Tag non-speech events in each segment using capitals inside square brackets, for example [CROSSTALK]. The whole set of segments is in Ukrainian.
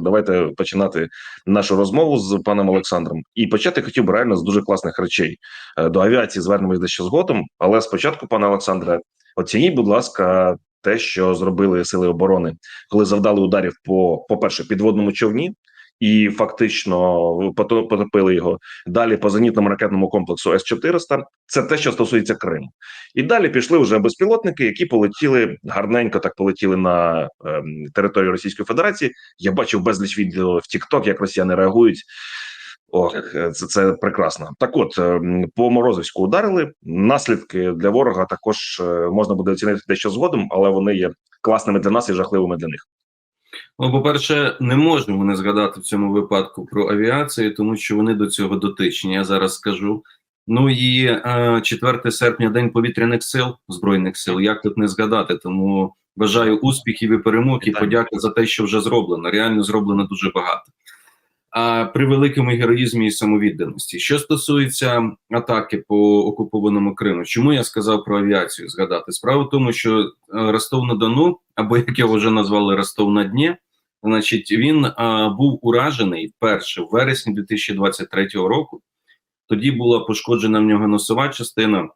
давайте починати нашу розмову з паном Олександром. І почати хотів би реально з дуже класних речей. Е, До авіації звернемось дещо згодом. Але спочатку, пане Олександре, оцініть, будь ласка, те, що зробили сили оборони, коли завдали ударів по, по перше, підводному човні. І фактично пото- потопили його далі по зенітному ракетному комплексу С 400 Це те, що стосується Криму. І далі пішли вже безпілотники, які полетіли гарненько, так полетіли на ем, територію Російської Федерації. Я бачив безліч відео в TikTok, як росіяни реагують. Ох, це, це прекрасно. Так, от ем, по Морозовську ударили. Наслідки для ворога також е, можна буде оцінити дещо згодом, але вони є класними для нас і жахливими для них. Ну, по-перше, не можемо не згадати в цьому випадку про авіацію, тому що вони до цього дотичні. Я зараз скажу. Ну і е, 4 серпня, день повітряних сил збройних сил. Як тут не згадати? Тому бажаю успіхів і перемог і подяки за те, що вже зроблено. Реально зроблено дуже багато. А при великому героїзмі і самовідданості. Що стосується атаки по окупованому Криму, чому я сказав про авіацію згадати? Справа в тому, що е, Ростов на Дону, або як його вже назвали Ростов на Дні, значить, він а, був уражений вперше в вересні 2023 року. Тоді була пошкоджена в нього носова частина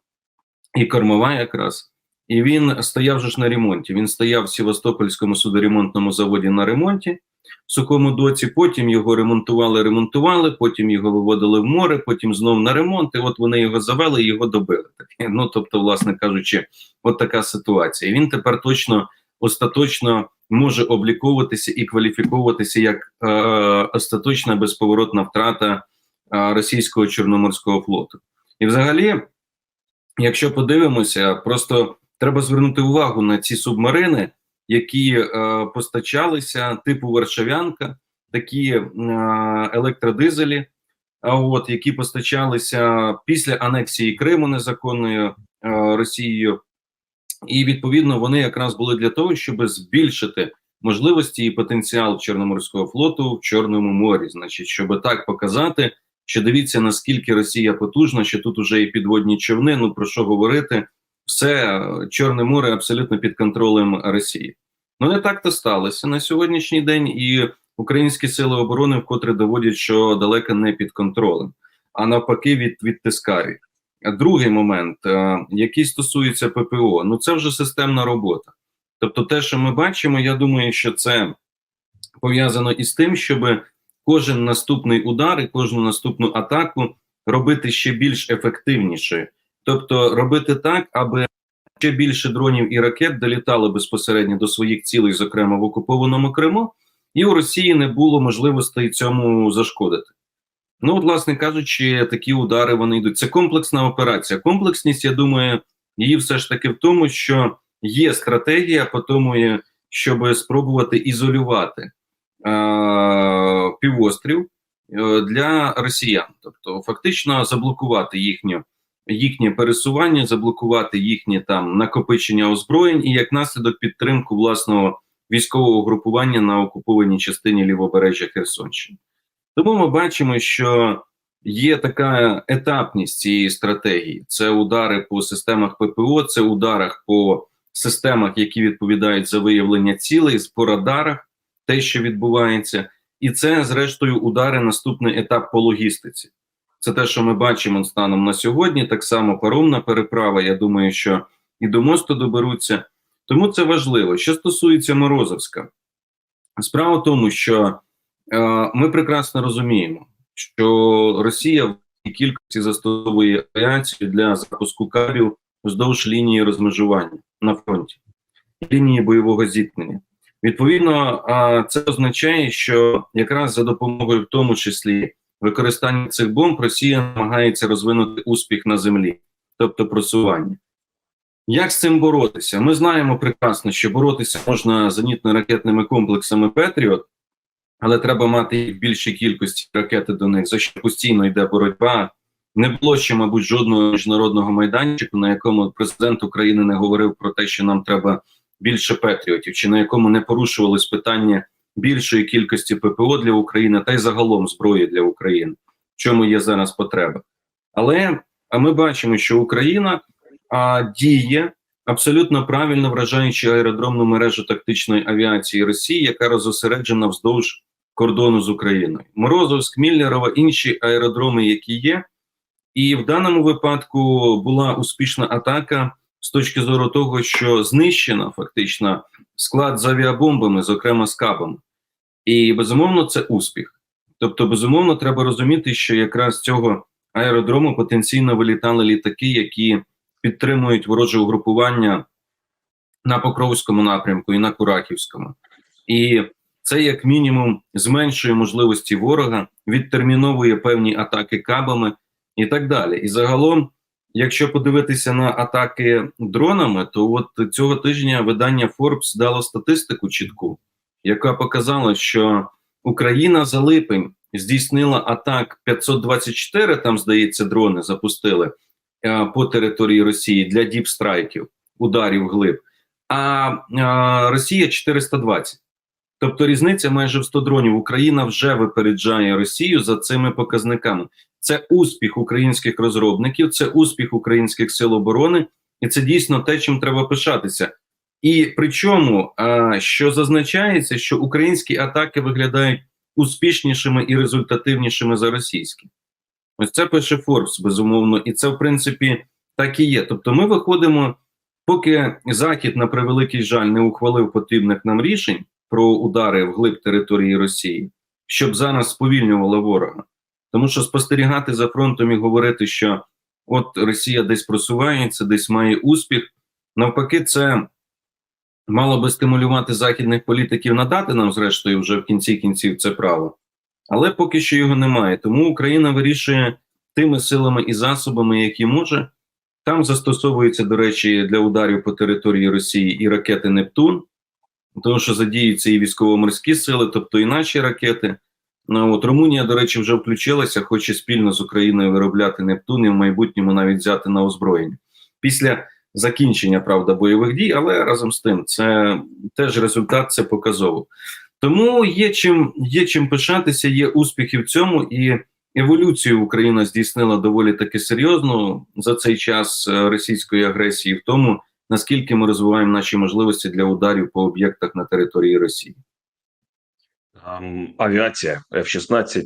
і кормова якраз. І він стояв же ж на ремонті. Він стояв в Севастопольському судоремонтному заводі на ремонті в сухому доці. Потім його ремонтували, ремонтували, потім його виводили в море, потім знов на ремонт. І от вони його завели і його добили. Ну тобто, власне кажучи, от така ситуація. І він тепер точно остаточно може обліковуватися і кваліфіковуватися як е, остаточна безповоротна втрата е, російського чорноморського флоту. І, взагалі, якщо подивимося, просто треба звернути увагу на ці субмарини, які е, постачалися типу Варшавянка, такі е, електродизелі, а от які постачалися після анексії Криму незаконною е, Росією, і відповідно вони якраз були для того, щоб збільшити можливості і потенціал Чорноморського флоту в Чорному морі, значить, щоб так показати, що дивіться наскільки Росія потужна, що тут уже і підводні човни. Ну про що говорити? Все Чорне море абсолютно під контролем Росії. Ну не так то сталося на сьогоднішній день, і українські сили оборони вкотре доводять, що далеко не під контролем, а навпаки, від відтискають. Другий момент, е, який стосується ППО, ну це вже системна робота. Тобто, те, що ми бачимо, я думаю, що це пов'язано із тим, щоб кожен наступний удар і кожну наступну атаку робити ще більш ефективнішою. Тобто робити так, аби ще більше дронів і ракет долітало безпосередньо до своїх цілей, зокрема в окупованому Криму, і у Росії не було можливостей цьому зашкодити. Ну, от, власне кажучи, такі удари вони йдуть. Це комплексна операція. Комплексність, я думаю, її все ж таки в тому, що є стратегія по тому, щоб спробувати ізолювати е- півострів е для росіян, тобто фактично заблокувати їхню їхнє пересування, заблокувати їхнє там накопичення озброєнь і як наслідок підтримку власного військового групування на окупованій частині лівобережжя Херсонщини. Тому ми бачимо, що є така етапність цієї стратегії: це удари по системах ППО, це ударах по системах, які відповідають за виявлення цілей, по радарах, те, що відбувається, і це, зрештою, удари наступний етап по логістиці. Це те, що ми бачимо станом на сьогодні. Так само паромна переправа. Я думаю, що і до мосту доберуться. Тому це важливо. Що стосується Морозовська, справа в тому, що ми прекрасно розуміємо, що Росія в кількості застосовує авіацію для запуску кабів вздовж лінії розмежування на фронті, лінії бойового зіткнення. Відповідно, е, це означає, що якраз за допомогою, в тому числі використання цих бомб, Росія намагається розвинути успіх на землі, тобто просування. Як з цим боротися? Ми знаємо прекрасно, що боротися можна зенітно-ракетними комплексами Петріот, але треба мати їх більшій кількості ракети до них, за що постійно йде боротьба. Не було ще, мабуть, жодного міжнародного майданчику, на якому президент України не говорив про те, що нам треба більше Петріотів, чи на якому не порушувалось питання більшої кількості ППО для України та й загалом зброї для України, в чому є зараз потреба. Але а ми бачимо, що Україна а, діє абсолютно правильно вражаючи аеродромну мережу тактичної авіації Росії, яка розосереджена вздовж кордону з Україною. Морозовськ, Міллерова, інші аеродроми, які є. І в даному випадку була успішна атака з точки зору того, що знищено фактично склад з авіабомбами, зокрема з кабами. І безумовно, це успіх. Тобто, безумовно, треба розуміти, що якраз з цього аеродрому потенційно вилітали літаки, які підтримують вороже угрупування на Покровському напрямку і на Кураківському. І це, як мінімум, зменшує можливості ворога, відтерміновує певні атаки кабами і так далі. І загалом, якщо подивитися на атаки дронами, то от цього тижня видання Forbes дало статистику чітку, яка показала, що Україна за липень здійснила атак 524, там, здається, дрони запустили е, по території Росії для діпстрайків, ударів глиб, а е, Росія 420. Тобто різниця майже в 100 дронів. Україна вже випереджає Росію за цими показниками. Це успіх українських розробників, це успіх українських сил оборони, і це дійсно те, чим треба пишатися. І причому, що зазначається, що українські атаки виглядають успішнішими і результативнішими за російські. Ось це пише Форбс, безумовно, і це в принципі так і є. Тобто, ми виходимо, поки Захід, на превеликий жаль, не ухвалив потрібних нам рішень про удари вглиб території Росії, щоб зараз сповільнювало ворога. Тому що спостерігати за фронтом і говорити, що от Росія десь просувається, десь має успіх, навпаки, це мало би стимулювати західних політиків надати нам, зрештою, вже в кінці кінців це право. Але поки що його немає. Тому Україна вирішує тими силами і засобами, які може. Там застосовуються, до речі, для ударів по території Росії і ракети Нептун, тому що задіються і військово-морські сили, тобто і наші ракети. Ну, от Румунія, до речі, вже включилася, хоче спільно з Україною виробляти Нептун і в майбутньому навіть взяти на озброєння. Після закінчення правда бойових дій, але разом з тим це теж результат, це показово. Тому є чим є чим пишатися, є успіхи в цьому, і еволюцію Україна здійснила доволі таки серйозно за цей час е, російської агресії, в тому наскільки ми розвиваємо наші можливості для ударів по об'єктах на території Росії. Авіація F-16,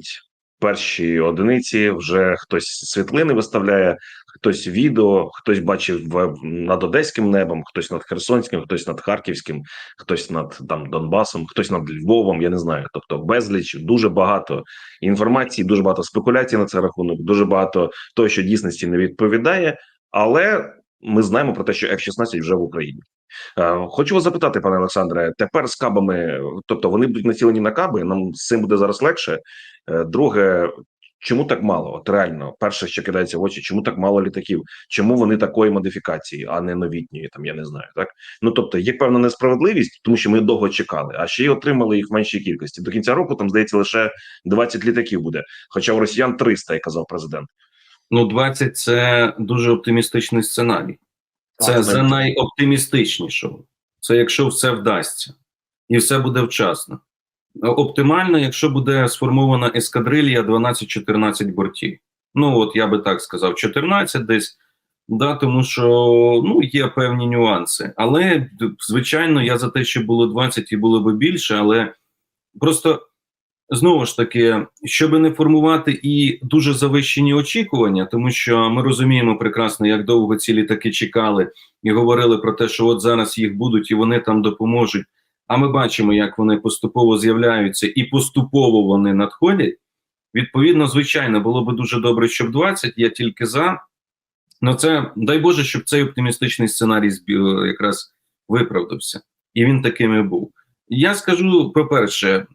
перші одиниці. Вже хтось світлини виставляє, хтось відео, хтось бачив над одеським небом, хтось над Херсонським, хтось над Харківським, хтось над там Донбасом, хтось над Львовом. Я не знаю. Тобто безліч, дуже багато інформації, дуже багато спекуляцій на цей рахунок, дуже багато того, що дійсності не відповідає, але. Ми знаємо про те, що F-16 вже в Україні. Е, Хочу вас запитати, пане Олександре, тепер з кабами, тобто вони будуть націлені на каби, нам з цим буде зараз легше. Е, Друге, чому так мало? От реально, перше, що кидається в очі, чому так мало літаків? Чому вони такої модифікації, а не новітньої? Там я не знаю. Так ну тобто є певна несправедливість, тому що ми довго чекали, а ще й отримали їх в меншій кількості. До кінця року там здається лише 20 літаків буде. Хоча у росіян 300, як казав президент. Ну, 20 – це дуже оптимістичний сценарій. Це Так, за найоптимістичнішого. Це якщо все вдасться і все буде вчасно. Оптимально, якщо буде сформована ескадрилья 12-14 бортів. Ну, от я би так сказав, 14 десь, да, тому що ну, є певні нюанси. Але, звичайно, я за те, що було 20 і було би більше, але просто знову ж таки, щоб не формувати і дуже завищені очікування, тому що ми розуміємо прекрасно, як довго ці літаки чекали і говорили про те, що от зараз їх будуть і вони там допоможуть. А ми бачимо, як вони поступово з'являються і поступово вони надходять. Відповідно, звичайно, було би дуже добре, щоб 20, я тільки за. Ну це дай Боже, щоб цей оптимістичний сценарій збі- якраз виправдався, і він таким і був. Я скажу по-перше,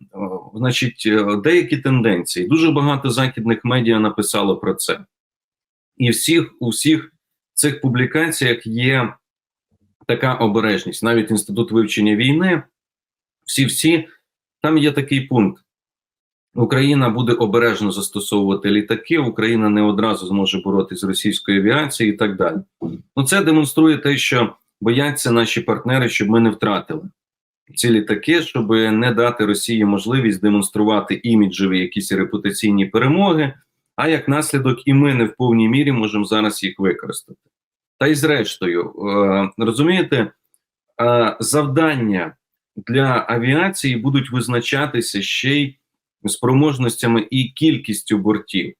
значить, е, деякі тенденції. Дуже багато західних медіа написало про це. І всіх, у всіх цих публікаціях є така обережність. Навіть Інститут вивчення війни, всі-всі, там є такий пункт. Україна буде обережно застосовувати літаки, Україна не одразу зможе боротися з російською авіацією і так далі. Ну, це демонструє те, що бояться наші партнери, щоб ми не втратили ці літаки, щоб не дати Росії можливість демонструвати іміджеві якісь репутаційні перемоги. А як наслідок, і ми не в повній мірі можемо зараз їх використати. Та й зрештою, е, розумієте, е, завдання для авіації будуть визначатися ще й спроможностями і кількістю бортів.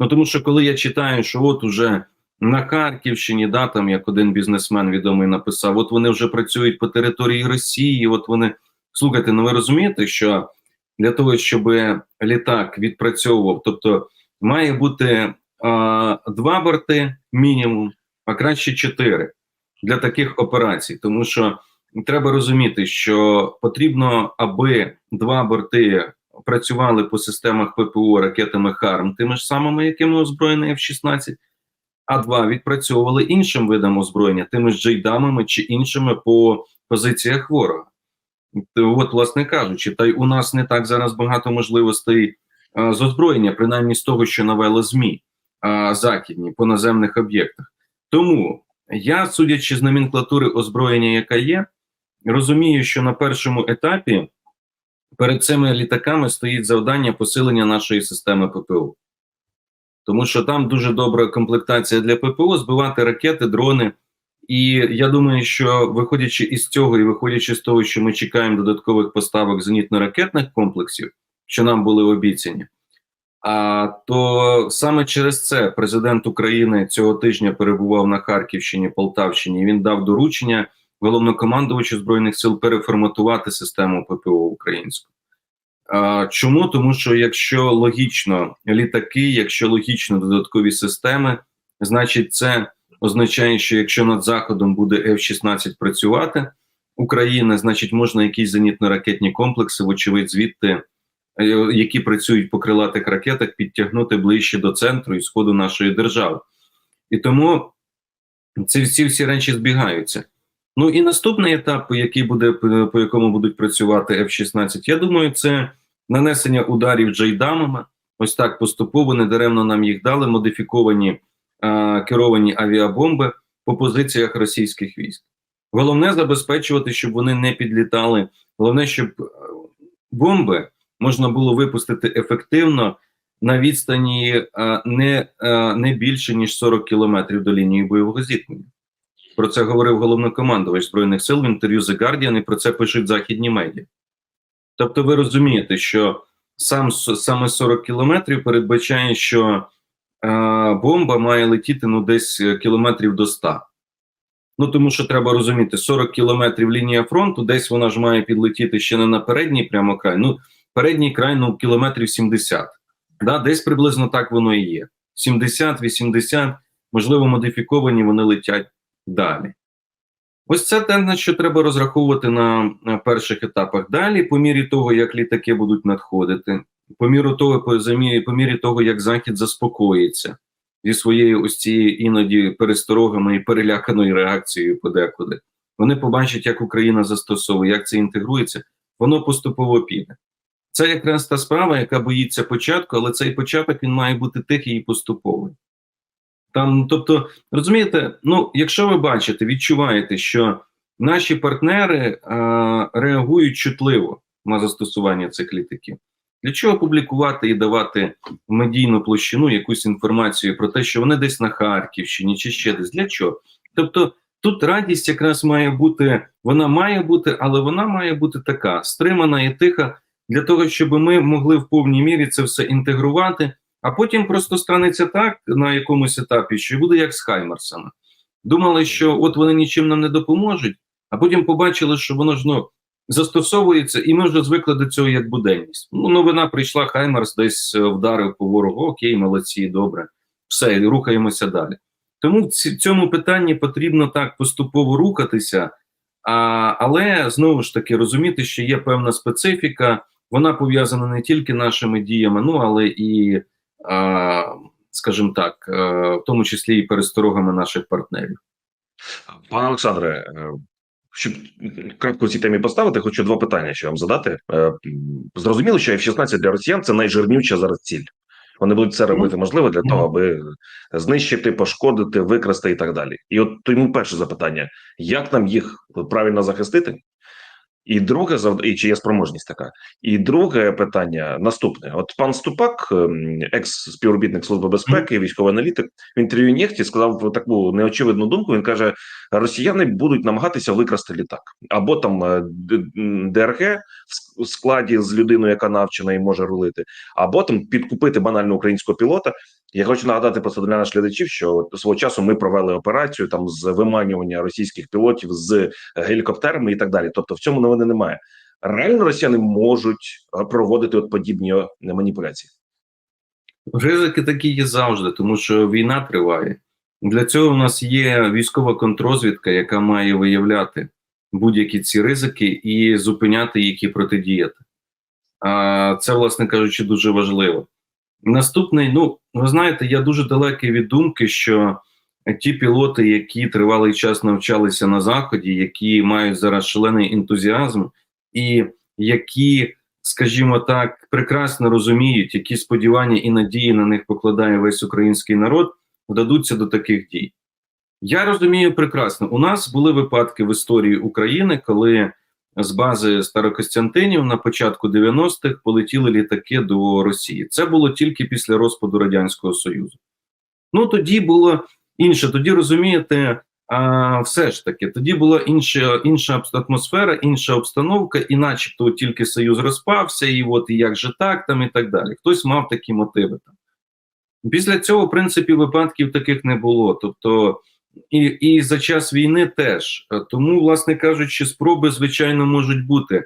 Ну тому що коли я читаю, що от уже на Харківщині, да, там як один бізнесмен відомий написав, от вони вже працюють по території Росії. От вони слухайте, ну ви розумієте, що для того, щоб літак відпрацьовував, тобто має бути а, два борти мінімум, а краще чотири для таких операцій, тому що треба розуміти, що потрібно, аби два борти працювали по системах ППО ракетами ХАРМ, тими ж самими, якими озброєний F-16, а два відпрацьовували іншим видом озброєння, тими ж джейдамами чи іншими по позиціях ворога. От, власне кажучи, та й у нас не так зараз багато можливостей а, з озброєння, принаймні з того, що навели ЗМІ а, західні по наземних об'єктах. Тому я, судячи з номенклатури озброєння, яка є, розумію, що на першому етапі перед цими літаками стоїть завдання посилення нашої системи ППО. Тому що там дуже добра комплектація для ППО, збивати ракети, дрони. І я думаю, що виходячи із цього, і виходячи з того, що ми чекаємо додаткових поставок зенітно-ракетних комплексів, що нам були обіцяні, а то саме через це президент України цього тижня перебував на Харківщині, Полтавщині. Він дав доручення головнокомандувачу збройних сил переформатувати систему ППО українську. Чому? Тому що якщо логічно літаки, якщо логічно додаткові системи, значить це означає, що якщо над заходом буде F-16 працювати Україна, значить можна якісь зенітно-ракетні комплекси, вочевидь, звідти, е, які працюють по крилатих ракетах, підтягнути ближче до центру і сходу нашої держави. І тому ці всі всі речі збігаються. Ну і наступний етап, який буде по якому будуть працювати F-16, я думаю, це нанесення ударів джейдамами. Ось так поступово недаремно нам їх дали модифіковані а, керовані авіабомби по позиціях російських військ. Головне забезпечувати, щоб вони не підлітали. Головне, щоб е, бомби можна було випустити ефективно на відстані а, не, а, не більше ніж 40 кілометрів до лінії бойового зіткнення. Про це говорив головнокомандувач збройних сил в інтерв'ю The Guardian, і про це пишуть західні медіа. Тобто, ви розумієте, що сам саме 40 кілометрів передбачає, що е, бомба має летіти ну десь кілометрів до 100. Ну тому що треба розуміти, 40 кілометрів лінія фронту, десь вона ж має підлетіти ще не на передній прямо край. Ну, передній край ну кілометрів 70. Да, Десь приблизно так воно і є. 70-80, можливо, модифіковані вони летять далі. Ось це те, на що треба розраховувати на, перших етапах. Далі, по мірі того, як літаки будуть надходити, по мірі того, по, по мірі того, як Захід заспокоїться зі своєю ось цією іноді пересторогами і переляканою реакцією подекуди, вони побачать, як Україна застосовує, як це інтегрується, воно поступово піде. Це якраз та справа, яка боїться початку, але цей початок він має бути тихий і поступовий. Там, тобто, розумієте, ну, якщо ви бачите, відчуваєте, що наші партнери а, реагують чутливо на застосування цих літаків, для чого публікувати і давати медійну площину якусь інформацію про те, що вони десь на Харківщині чи ще десь? Для чого? Тобто, тут радість якраз має бути, вона має бути, але вона має бути така стримана і тиха, для того, щоб ми могли в повній мірі це все інтегрувати. А потім просто станеться так на якомусь етапі, що буде як з Хаймерсами. Думали, що от вони нічим нам не допоможуть, а потім побачили, що воно ж ну, застосовується, і ми вже звикли до цього як буденність. Ну, новина прийшла, Хаймерс десь е, вдарив по ворогу. Окей, молодці, добре, все, рухаємося далі. Тому в цьому питанні потрібно так поступово рухатися, а, але знову ж таки розуміти, що є певна специфіка, вона пов'язана не тільки нашими діями, ну але і скажімо так, е, в тому числі і пересторогами наших партнерів. Пане Олександре, е, щоб крапку в цій темі поставити, хочу два питання ще вам задати. Е, Зрозуміло, що F-16 для росіян це найжирнюча зараз ціль. Вони будуть це робити можливо для того, аби знищити, пошкодити, викрасти і так далі. І от тому перше запитання: як нам їх правильно захистити? І друге і чи є спроможність така. І друге питання наступне: от пан Ступак, ем, екс-співробітник служби безпеки, військовий аналітик, в інтерв'ю Нєхті сказав таку неочевидну думку. Він каже: росіяни будуть намагатися викрасти літак, або там е, ДРГ в складі з людиною, яка навчена і може рулити, або там підкупити банально українського пілота. Я хочу нагадати просто для наших глядачів, що свого часу ми провели операцію там з виманювання російських пілотів з гелікоптерами і так далі. Тобто, в цьому новини немає. Реально росіяни можуть е, проводити от подібні е, маніпуляції. Ризики такі є завжди, тому що війна триває. Для цього в нас є військова контрозвідка, яка має виявляти будь-які ці ризики і зупиняти їх і протидіяти. А це, власне кажучи, дуже важливо. Наступний, ну ви знаєте, я дуже далекий від думки, що ті пілоти, які тривалий час навчалися на заході, які мають зараз шалений ентузіазм, і які, скажімо так, прекрасно розуміють, які сподівання і надії на них покладає весь український народ, вдадуться до таких дій. Я розумію прекрасно. У нас були випадки в історії України, коли з бази Старокостянтинів на початку 90-х полетіли літаки до Росії. Це було тільки після розпаду Радянського Союзу. Ну тоді було інше. Тоді розумієте, а, все ж таки, тоді була інша інша атмосфера, інша обстановка, і начебто тільки Союз розпався, і от і як же так, там і так далі. Хтось мав такі мотиви там. Після цього, в принципі, випадків таких не було. Тобто, і і за час війни теж. Тому, власне кажучи, спроби, звичайно, можуть бути.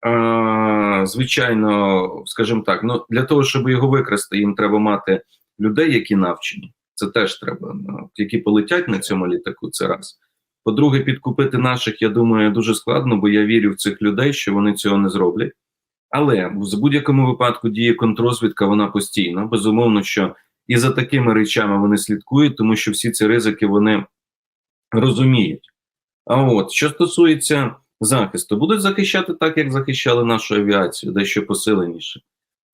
А, Звичайно, скажімо так, ну для того, щоб його викрасти, їм треба мати людей, які навчені. Це теж треба, ну, які полетять на цьому літаку. Це раз. По-друге, підкупити наших, я думаю, дуже складно, бо я вірю в цих людей, що вони цього не зроблять. Але в будь-якому випадку діє контрозвідка, вона постійна. Безумовно, що і за такими речами вони слідкують, тому що всі ці ризики вони розуміють. А от що стосується захисту, будуть захищати так, як захищали нашу авіацію, дещо посиленіше.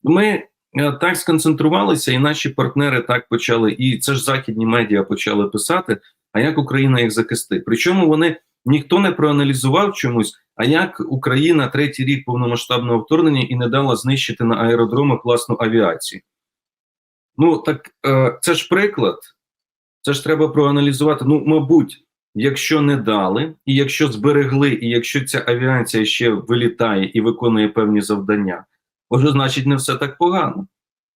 Ми е, так сконцентрувалися, і наші партнери так почали, і це ж західні медіа почали писати. А як Україна їх захистить? Причому вони ніхто не проаналізував чомусь, а як Україна третій рік повномасштабного вторгнення і не дала знищити на аеродромах власну авіацію. Ну так е, це ж приклад, це ж треба проаналізувати. Ну, мабуть, якщо не дали, і якщо зберегли, і якщо ця авіація ще вилітає і виконує певні завдання, отже, значить, не все так погано.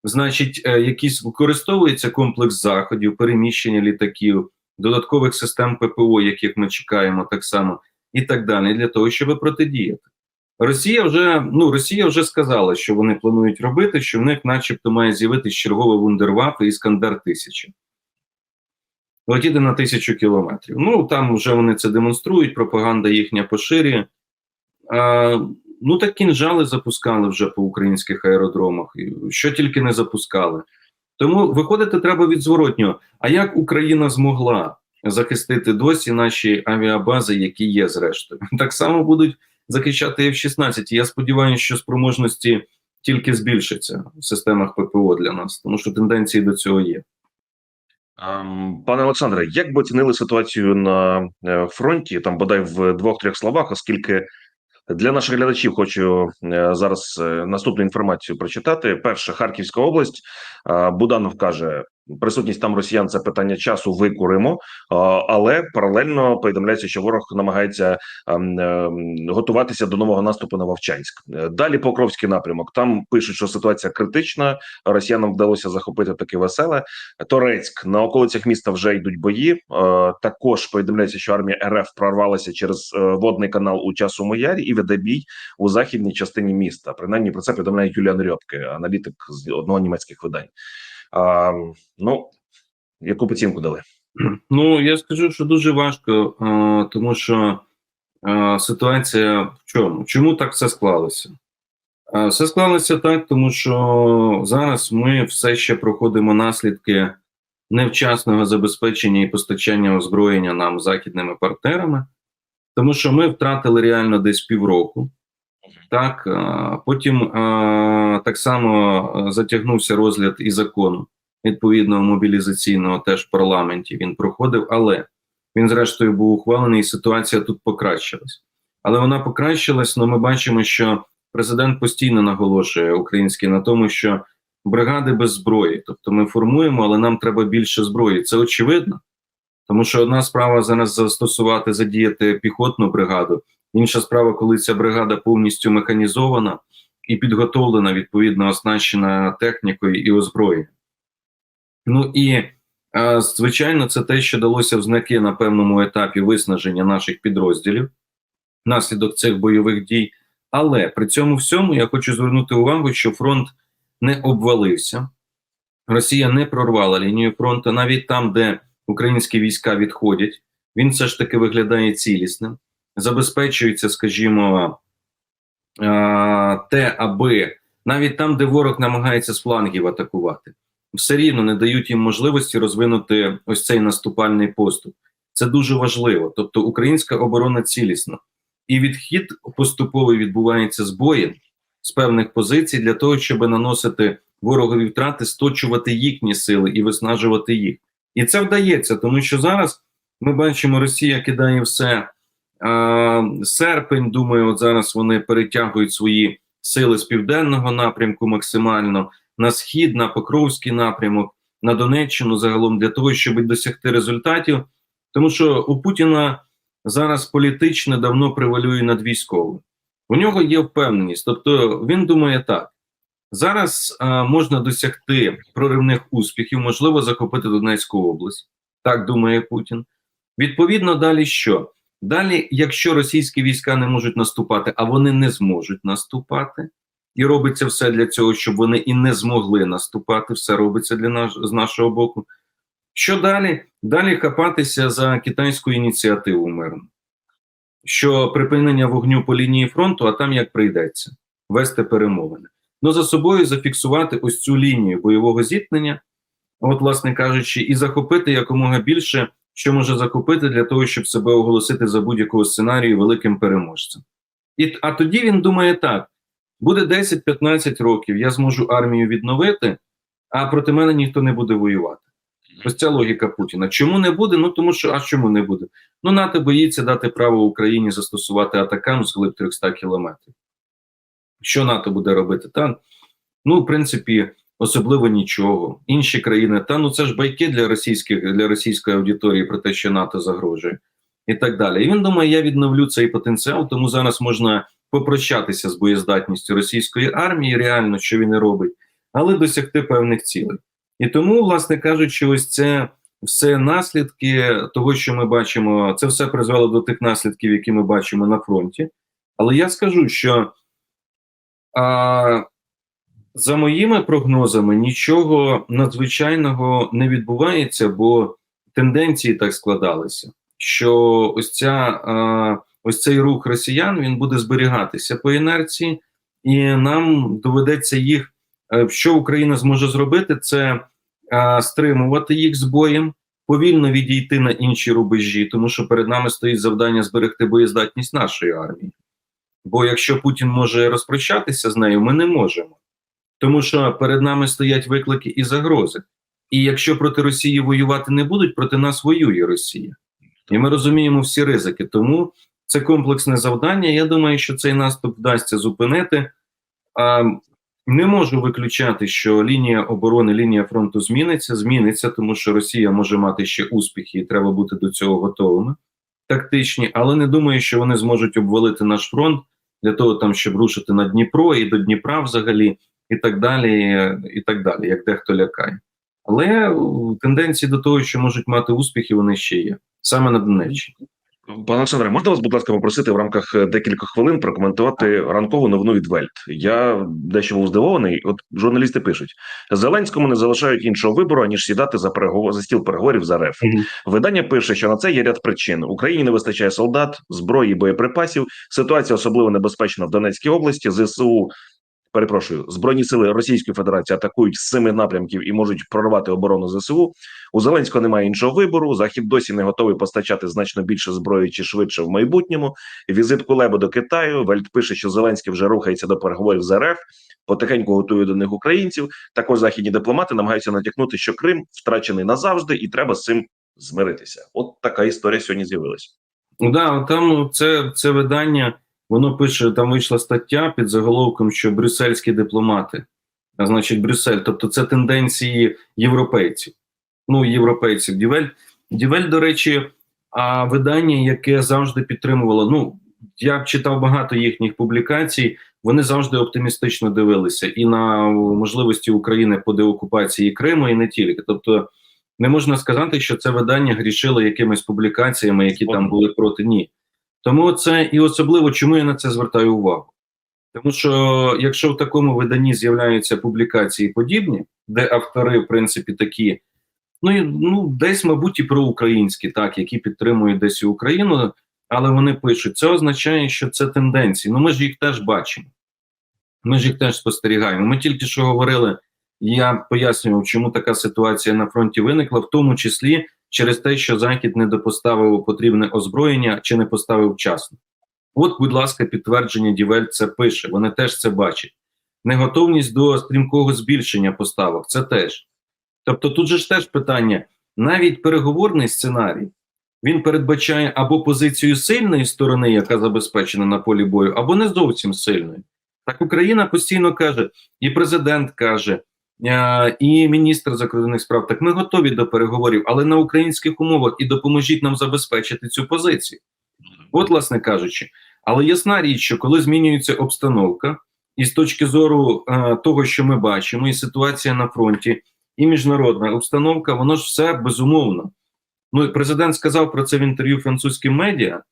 Значить, е, якийсь використовується комплекс заходів, переміщення літаків, додаткових систем ППО, яких ми чекаємо так само, і так далі, для того, щоб протидіяти. Росія вже ну Росія вже сказала, що вони планують робити, що в них, начебто, має з'явитися чергове і Іскандер 1000. Летіти на тисячу кілометрів. Ну там вже вони це демонструють, пропаганда їхня поширює. А, Ну так кінжали запускали вже по українських аеродромах, що тільки не запускали. Тому виходити треба від зворотнього. А як Україна змогла захистити досі наші авіабази, які є зрештою? [LAUGHS] Так само будуть захищати F-16. Я сподіваюся, що спроможності тільки збільшаться в системах ППО для нас, тому що тенденції до цього є. Ем, Пане Олександре, як би оцінили ситуацію на е, фронті, там бодай в двох-трьох словах, оскільки для наших глядачів хочу е, зараз е, наступну інформацію прочитати. Перше, Харківська область Буданов каже, присутність там росіян це питання часу. Викуримо, але паралельно повідомляється, що ворог намагається ем, ем, готуватися до нового наступу на Вовчанськ. Далі Покровський напрямок. Там пишуть, що ситуація критична. Росіянам вдалося захопити таке веселе. Торецьк на околицях міста вже йдуть бої. Е, також повідомляється, що армія РФ прорвалася через е, водний канал у часу Ярі і веде бій у західній частині міста. Принаймні про це повідомляє Юліан Рьопке, аналітик з одного німецьких видань. А, Ну яку оцінку дали? Ну я скажу, що дуже важко, тому що ситуація в чому? Чому так все склалося? Все склалося так, тому що зараз ми все ще проходимо наслідки невчасного забезпечення і постачання озброєння нам західними партнерами, тому що ми втратили реально десь півроку. Так, потім так само затягнувся розгляд і закону відповідного мобілізаційного теж в парламенті. Він проходив, але він, зрештою, був ухвалений, і ситуація тут покращилась. Але вона покращилась. але ми бачимо, що президент постійно наголошує український на тому, що бригади без зброї, тобто ми формуємо, але нам треба більше зброї. Це очевидно. Тому що одна справа зараз застосувати, задіяти піхотну бригаду, Інша справа, коли ця бригада повністю механізована і підготовлена, відповідно оснащена технікою і озброєнням. Ну і е, звичайно, це те, що далося в знаки на певному етапі виснаження наших підрозділів внаслідок цих бойових дій. Але при цьому всьому я хочу звернути увагу, що фронт не обвалився. Росія не прорвала лінію фронту, навіть там, де українські війська відходять, він все ж таки виглядає цілісним, забезпечується, скажімо, те, аби навіть там, де ворог намагається з флангів атакувати, все рівно не дають їм можливості розвинути ось цей наступальний поступ. Це дуже важливо. Тобто, українська оборона цілісна, і відхід поступовий відбувається з боєм з певних позицій для того, щоб наносити ворогові втрати, сточувати їхні сили і виснажувати їх. І це вдається, тому що зараз ми бачимо, Росія кидає все. Серпень, думаю, от зараз вони перетягують свої сили з південного напрямку максимально на схід, на Покровський напрямок, на Донеччину загалом для того, щоб досягти результатів. Тому що у Путіна зараз політичне давно превалює над військовим. У нього є впевненість, тобто він думає так: зараз а, можна досягти проривних успіхів, можливо, захопити Донецьку область. Так думає Путін. Відповідно, далі що? Далі, якщо російські війська не можуть наступати, а вони не зможуть наступати, і робиться все для цього, щоб вони і не змогли наступати, все робиться для наш, з нашого боку. Що далі? Далі хапатися за китайську ініціативу мирну, що припинення вогню по лінії фронту, а там як прийдеться, вести перемовини. Ну за собою зафіксувати ось цю лінію бойового зіткнення, от, власне кажучи, і захопити якомога більше, що може захопити для того, щоб себе оголосити за будь-якого сценарію великим переможцем. І, А тоді він думає так: буде 10-15 років, я зможу армію відновити, а проти мене ніхто не буде воювати. Ось ця логіка Путіна. Чому не буде? Ну тому що а чому не буде? Ну НАТО боїться дати право Україні застосувати атакам з глиб 300 кілометрів. Що НАТО буде робити? Та ну, в принципі, особливо нічого. Інші країни, та ну це ж байки для російських для російської аудиторії про те, що НАТО загрожує, і так далі. І він думає, я відновлю цей потенціал, тому зараз можна попрощатися з боєздатністю російської армії, реально, що він і робить, але досягти певних цілей. І тому, власне кажучи, ось це все наслідки того, що ми бачимо, це все призвело до тих наслідків, які ми бачимо на фронті. Але я скажу, що а, за моїми прогнозами нічого надзвичайного не відбувається, бо тенденції так складалися, що ось ця ось цей рух росіян він буде зберігатися по інерції, і нам доведеться їх. Що Україна зможе зробити, це стримувати їх з боєм, повільно відійти на інші рубежі, тому що перед нами стоїть завдання зберегти боєздатність нашої армії. Бо якщо Путін може розпрощатися з нею, ми не можемо, тому що перед нами стоять виклики і загрози. І якщо проти Росії воювати не будуть, проти нас воює Росія. І ми розуміємо всі ризики. Тому це комплексне завдання. Я думаю, що цей наступ вдасться зупинити. А, не можу виключати, що лінія оборони, лінія фронту зміниться, зміниться, тому що Росія може мати ще успіхи, і треба бути до цього готовими, тактичні, але не думаю, що вони зможуть обвалити наш фронт для того, там, щоб рушити на Дніпро і до Дніпра взагалі, і так далі, і так далі, як дехто лякає. Але тенденції до того, що можуть мати успіхи, вони ще є саме на Донеччині. Пане Олександре, можна вас, будь ласка, попросити в рамках е, декілька хвилин прокоментувати ранкову новину від Вельт. Я дещо був здивований. От журналісти пишуть: Зеленському не залишають іншого вибору, аніж сідати за переговор за стіл переговорів з РФ. Мгм. Видання пише, що на це є ряд причин: Україні не вистачає солдат, зброї, боєприпасів. Ситуація особливо небезпечна в Донецькій області. Зсу перепрошую, збройні сили Російської Федерації атакують з семи напрямків і можуть прорвати оборону ЗСУ. У Зеленського немає іншого вибору. Захід досі не готовий постачати значно більше зброї чи швидше в майбутньому. Візит Кулеби до Китаю. Вельт пише, що Зеленський вже рухається до переговорів з РФ. Потихеньку готує до них українців. Також західні дипломати намагаються натякнути, що Крим втрачений назавжди, і треба з цим змиритися. От така історія сьогодні з'явилася. Ну да, там це, це видання, воно пише, там вийшла стаття під заголовком, що брюссельські дипломати, а значить Брюссель, тобто це тенденції європейців. Ну, європейців. Дівель, Дівель, до речі, а видання, яке завжди підтримувало, ну, я читав багато їхніх публікацій. Вони завжди оптимістично дивилися і на можливості України по деокупації Криму, і не тільки. Тобто, не можна сказати, що це видання грішило якимись публікаціями, які там були проти ні. Тому це і особливо, чому я на це звертаю увагу. Тому що якщо в такому виданні з'являються публікації подібні, де автори, в принципі, такі, ну ну десь, мабуть, і проукраїнські, так, які підтримують десь Україну, але вони пишуть, це означає, що це тенденції. Ну ми ж їх теж бачимо. Ми ж їх теж спостерігаємо. Ми тільки що говорили, я пояснював, чому така ситуація на фронті виникла, в тому числі через те, що Захід не допоставив потрібне озброєння чи не поставив вчасно. От, будь ласка, підтвердження Дівель це пише, вони теж це бачать. Неготовність до стрімкого збільшення поставок це теж. Тобто, тут же ж теж питання: навіть переговорний сценарій він передбачає або позицію сильної сторони, яка забезпечена на полі бою, або не зовсім сильної. Так Україна постійно каже, і президент каже, і міністр закордонних справ. Так ми готові до переговорів, але на українських умовах і допоможіть нам забезпечити цю позицію. От, власне кажучи, але ясна річ, що коли змінюється обстановка, і з точки зору е, того, що ми бачимо, і ситуація на фронті, і міжнародна обстановка, воно ж все безумовно. Ну, президент сказав про це в інтерв'ю французьким медіа.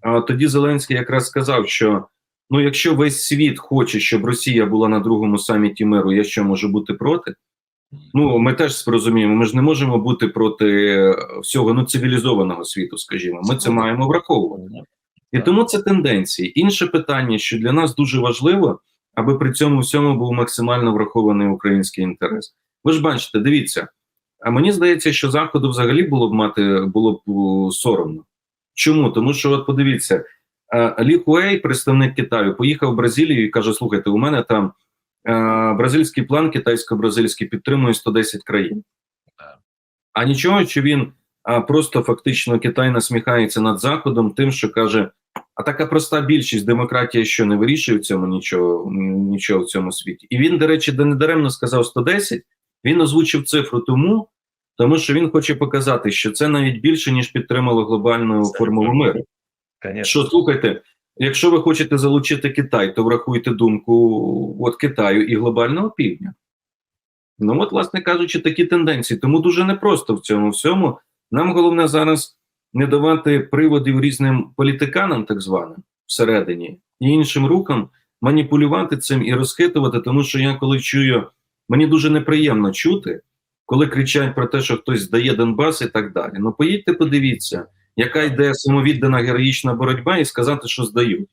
А тоді Зеленський якраз сказав, що ну, якщо весь світ хоче, щоб Росія була на другому саміті миру, я що можу бути проти? Ну, ми теж розуміємо, ми ж не можемо бути проти всього ну, цивілізованого світу, скажімо. Ми це маємо враховувати. І тому це тенденції. Інше питання, що для нас дуже важливо, аби при цьому всьому був максимально врахований український інтерес. Ви ж бачите, дивіться. А мені здається, що заходу взагалі було б мати було б соромно. Чому? Тому що, от подивіться, е, Лі Хуей, представник Китаю, поїхав в Бразилію і каже: слухайте, у мене там е, бразильський план китайсько-бразильський підтримує 110 країн. А нічого, що він просто фактично Китай насміхається над Заходом, тим, що каже: а така проста більшість демократія, що не вирішує в цьому нічого, нічого в цьому світі. І він, до речі, де недаремно сказав 110, він озвучив цифру тому, тому що він хоче показати, що це навіть більше, ніж підтримало глобальну формулу миру. Конечно. Що слухайте, якщо ви хочете залучити Китай, то врахуйте думку от Китаю і глобального півдня. Ну, от, власне кажучи, такі тенденції. Тому дуже непросто в цьому всьому. Нам головне зараз не давати приводів різним політиканам, так званим, всередині, і іншим рукам маніпулювати цим і розхитувати, тому що я коли чую, мені дуже неприємно чути, коли кричать про те, що хтось здає Донбас і так далі. Ну, поїдьте, подивіться, яка йде самовіддана героїчна боротьба, і сказати, що здають.